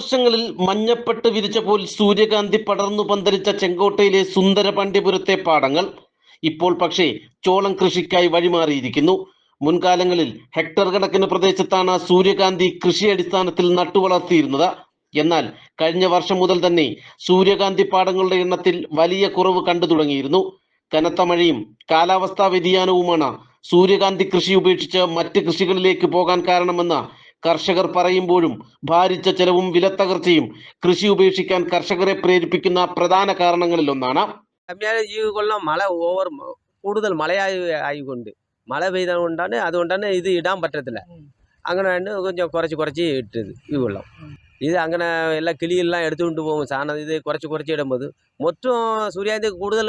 മുൻവർഷങ്ങളിൽ മഞ്ഞപ്പെട്ട് വിരിച്ചപ്പോൾ സൂര്യകാന്തി പടർന്നു പന്തലിച്ച ചെങ്കോട്ടയിലെ സുന്ദര പാണ്ഡ്യപുരത്തെ പാടങ്ങൾ ഇപ്പോൾ പക്ഷേ ചോളം കൃഷിക്കായി വഴിമാറിയിരിക്കുന്നു. മുൻകാലങ്ങളിൽ ഹെക്ടർ കണക്കിന് പ്രദേശത്താണ് സൂര്യകാന്തി കൃഷി അടിസ്ഥാനത്തിൽ നട്ടുവളർത്തിയിരുന്നത്. എന്നാൽ കഴിഞ്ഞ വർഷം മുതൽ തന്നെ സൂര്യകാന്തി പാടങ്ങളുടെ എണ്ണത്തിൽ വലിയ കുറവ് കണ്ടു തുടങ്ങിയിരുന്നു. കനത്ത മഴയും കാലാവസ്ഥാ വ്യതിയാനവുമാണ് സൂര്യകാന്തി കൃഷി ഉപേക്ഷിച്ച് മറ്റ് കൃഷികളിലേക്ക് പോകാൻ കാരണമെന്ന് കർഷകർ പറയുമ്പോഴും ഭാരിച്ച ചെലവും വിലത്തകർച്ചയും കൃഷി ഉപേക്ഷിക്കാൻ കർഷകരെ പ്രേരിപ്പിക്കുന്ന പ്രധാന കാരണങ്ങളിൽ ഒന്നാണ് ജീവികൊള്ളം മഴ ഓവർ കൂടുതൽ മഴയായി ആയിക്കൊണ്ട് മഴ പെയ്തുകൊണ്ടാണ് അതുകൊണ്ടാണ് ഇത് ഇടാൻ പറ്റത്തില്ല അങ്ങനെ കൊഞ്ചം കുറച്ച് കുറച്ച് ഇട്ടത് ഈ വെള്ളം ഇത് അങ്ങനെ எல்லாம் കിളിയെല്ലാം എടുത്തുകൊണ്ട് போகும் സാധനം ഇത് കുറച്ച് കുറച്ച് ഇടുമ്പോൾ മൊത്തം சூரியாந்தி കൂടുതൽ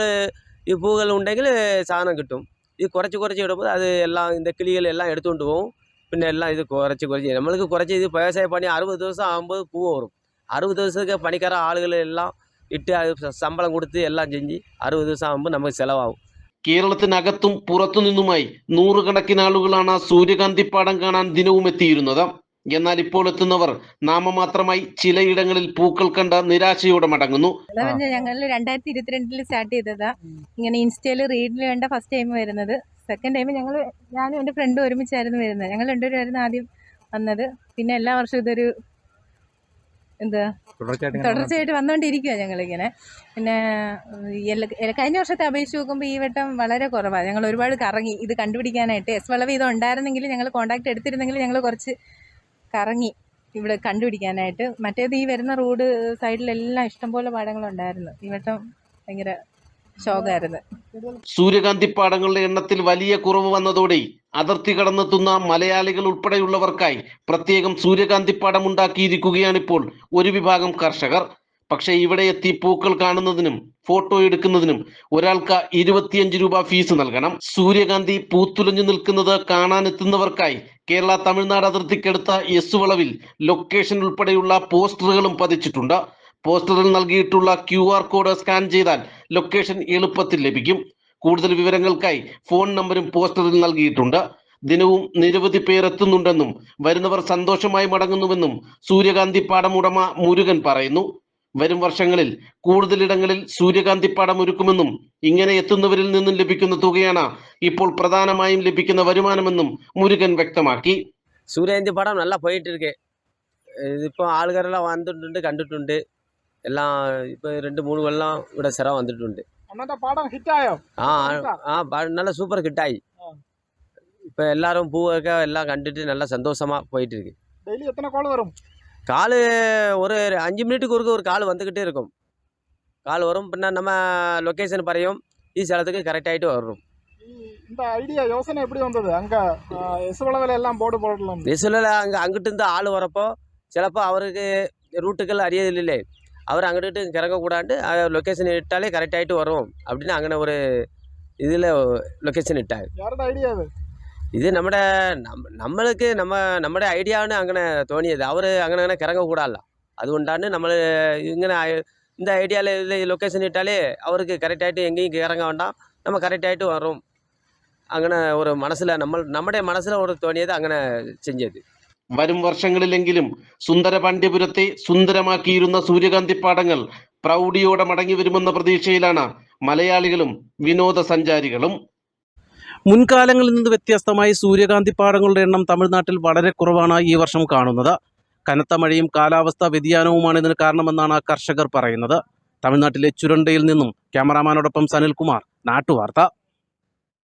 ഈ உண்டெங்கில் ഉണ്ടെങ്കിൽ സാധനം കിട്ടും குறைச்சி കുറച്ച് കുറച്ച് ഇടുമ്പോൾ അത് എല്ലാം கிளிகள் കിളികളെല്ലാം எடுத்துகிட்டு പോകും പിന്നെ എല്ലാം ഇത് കുറച്ച് കുറച്ച് നമ്മൾക്ക് കുറച്ച് ഇത് വ്യവസായ പണി അറുപത് ദിവസം ആകുമ്പോൾ പൂ വരും അറുപത് ദിവസത്തേക്ക് പണിക്കാര ആളുകളെല്ലാം ഇട്ട് അത് ശമ്പളം കൊടുത്ത് എല്ലാം ചെഞ്ചി അറുപത് ദിവസം ആകുമ്പോൾ നമുക്ക് ചിലവാകും. കേരളത്തിനകത്തും പുറത്തുനിന്നുമായി നൂറുകണക്കിന് ആളുകളാണ് സൂര്യകാന്തിപ്പാടം കാണാൻ ദിനവും എത്തിയിരുന്നത്. എന്നാൽ ഇപ്പോൾ എത്തുന്നവർ നാമമാത്രമായി ചിലയിടങ്ങളിൽ പൂക്കൾ കണ്ട നിരാശയോടെ മടങ്ങുന്നു. ഞങ്ങൾ രണ്ടായിരത്തി ഇരുപത്തിരണ്ടിൽ സ്റ്റാർട്ട് ചെയ്തതാ. ഇങ്ങനെ ഇൻസ്റ്റയിൽ റീഡിൽ വേണ്ട ഫസ്റ്റ് ടൈം വരുന്നത്. സെക്കൻഡ് ടൈം ഞങ്ങൾ ഞാനും എന്റെ ഫ്രണ്ടും ഒരുമിച്ചായിരുന്നു വരുന്നത്. ഞങ്ങൾ രണ്ടുപേരായിരുന്നു ആദ്യം വന്നത്. പിന്നെ എല്ലാ വർഷവും ഇതൊരു എന്താ തുടർച്ചയായിട്ട് വന്നുകൊണ്ടിരിക്കുക ഞങ്ങളിങ്ങനെ. പിന്നെ കഴിഞ്ഞ വർഷത്തെ അപേക്ഷിച്ച് നോക്കുമ്പോൾ ഈ വട്ടം വളരെ കുറവാണ് ഞങ്ങൾ ഒരുപാട് കറങ്ങി. ഇത് കണ്ടുപിടിക്കാനായിട്ട് എസ് വളവ് ഇത് ഉണ്ടായിരുന്നെങ്കിൽ ഞങ്ങൾ കോൺടാക്ട് എടുത്തിരുന്നെങ്കിൽ ഞങ്ങൾ കുറച്ച് കറങ്ങി ഇവിടെ കണ്ടുപിടിക്കാനായിട്ട്. മറ്റേത് ഈ വരുന്ന റോഡ് സൈഡിലെല്ലാം ഇഷ്ടംപോലെ പാടങ്ങളുണ്ടായിരുന്നു. ഈ വട്ടം ഭയങ്കര ശോകമായിരുന്നു സൂര്യകാന്തി പാടങ്ങളുടെ എണ്ണത്തിൽ വലിയ കുറവ് വന്നതോടെ അതിർത്തി കടന്നെത്തുന്ന മലയാളികൾ ഉൾപ്പെടെയുള്ളവർക്കായി പ്രത്യേകം സൂര്യകാന്തി പാടം ഉണ്ടാക്കിയിരിക്കുകയാണിപ്പോൾ ഒരു വിഭാഗം കർഷകർ. പക്ഷേ ഇവിടെ എത്തി പൂക്കൾ കാണുന്നതിനും ഫോട്ടോ എടുക്കുന്നതിനും ഒരാൾക്ക് ഇരുപത്തിയഞ്ച് രൂപ ഫീസ് നൽകണം. സൂര്യകാന്തി പൂത്തുലഞ്ഞു നിൽക്കുന്നത് കാണാനെത്തുന്നവർക്കായി കേരള തമിഴ്നാട് അതിർത്തിക്കടുത്ത എസ് വളവിൽ ലൊക്കേഷൻ ഉൾപ്പെടെയുള്ള പോസ്റ്ററുകളും പതിച്ചിട്ടുണ്ട്. പോസ്റ്ററിൽ നൽകിയിട്ടുള്ള ക്യു ആർ കോഡ് സ്കാൻ ചെയ്താൽ ലൊക്കേഷൻ എളുപ്പത്തിൽ ലഭിക്കും. കൂടുതൽ വിവരങ്ങൾക്കായി ഫോൺ നമ്പരും പോസ്റ്ററിൽ നൽകിയിട്ടുണ്ട്. ദിനവും നിരവധി പേരെത്തുന്നുണ്ടെന്നും വരുന്നവർ സന്തോഷമായി മടങ്ങുന്നുവെന്നും സൂര്യകാന്തി പാടമുടമ മുരുകൻ പറയുന്നു. വരും വർഷങ്ങളിൽ കൂടുതലിടങ്ങളിൽ സൂര്യകാന്തി പാടം ഒരുക്കുമെന്നും ഇങ്ങനെ എത്തുന്നവരിൽ നിന്നും ലഭിക്കുന്ന തുകയാണ് ഇപ്പോൾ പ്രധാനമായും ലഭിക്കുന്ന വരുമാനമെന്നും മുരുകൻ വ്യക്തമാക്കി. സൂര്യകാന്തി പാടം നല്ല പോയിട്ടിരിക്കെ. ഇതിപ്പോ ആളുകളെല്ലാം വന്നിട്ടുണ്ട് കണ്ടിട്ടുണ്ട്. எல்லாம் இப்போ ரெண்டு மூணு கொல்லாம் விட சிறா வந்துட்டு உண்டு. பாடம் ஹிட் ஆகும் ஆ ஆ பாடம் நல்லா சூப்பர் ஹிட் ஆகி இப்போ எல்லாரும் பூவை எல்லாம் கண்டுட்டு நல்லா சந்தோஷமாக போயிட்டு இருக்கு டெய்லி எத்தனை கால் வரும்? கால் ஒரு அஞ்சு மினிட்டுக்கு ஒருக்க ஒரு கால் வந்துக்கிட்டே இருக்கும். கால் வரும் பின்ன நம்ம லொக்கேஷன் பறையும் ஈஸி இடத்துக்கு கரெக்டாகிட்டு வரும் இந்த ஐடியா யோசனை எப்படி வந்தது? அங்கே எசுவலவில் எல்லாம் போர்டு போடலாம் எசுவலில் அங்கே அங்கிட்டு இருந்து ஆள் வரப்போ சிலப்போ அவருக்கு ரூட்டுகள் அறியதில்லை. அவர் அங்கிட்டு கிறங்கக்கூடாண்டு லொக்கேஷன் இட்டாலே கரெக்ட் ஆகிட்டு வரும். அப்படின்னு அங்கே ஒரு இதில் லொக்கேஷன் இட்டாங்க ஐடியா இது நம்மட நம் நம்மளுக்கு நம்ம நம்மட ஐடியான்னு அங்கே தோணியது. அவர் அங்கே கிறங்கக்கூடால. அது உண்டாண்டு நம்மள இங்கே இந்த ஐடியாவில் இதில் லொக்கேஷன் இட்டாலே அவருக்கு கரெக்ட் ஆகிட்டு எங்கேயும் இறங்க வேண்டாம். நம்ம கரெக்ட் ஆகிட்டு வரும். அங்கே ஒரு மனசில் நம்ம நம்முடைய மனசில் ஒரு தோணியது அங்கே செஞ்சது. വരും വർഷങ്ങളിലെങ്കിലും സുന്ദര പാണ്ഡ്യപുരത്തെ സുന്ദരമാക്കിയിരുന്ന സൂര്യകാന്തി പാടങ്ങൾ പ്രൗഢിയോടെ മടങ്ങി വരുമെന്ന പ്രതീക്ഷയിലാണ് മലയാളികളും വിനോദസഞ്ചാരികളും. മുൻകാലങ്ങളിൽ നിന്ന് വ്യത്യസ്തമായി സൂര്യകാന്തി പാടങ്ങളുടെ എണ്ണം തമിഴ്നാട്ടിൽ വളരെ കുറവാണ് ഈ വർഷം കാണുന്നത്. കനത്ത മഴയും കാലാവസ്ഥാ വ്യതിയാനവുമാണ് ഇതിന് കാരണമെന്നാണ് കർഷകർ പറയുന്നത്. തമിഴ്നാട്ടിലെ ചുരണ്ടയിൽ നിന്നും ക്യാമറാമാനോടൊപ്പം സനിൽകുമാർ നാട്ടുവാർത്ത.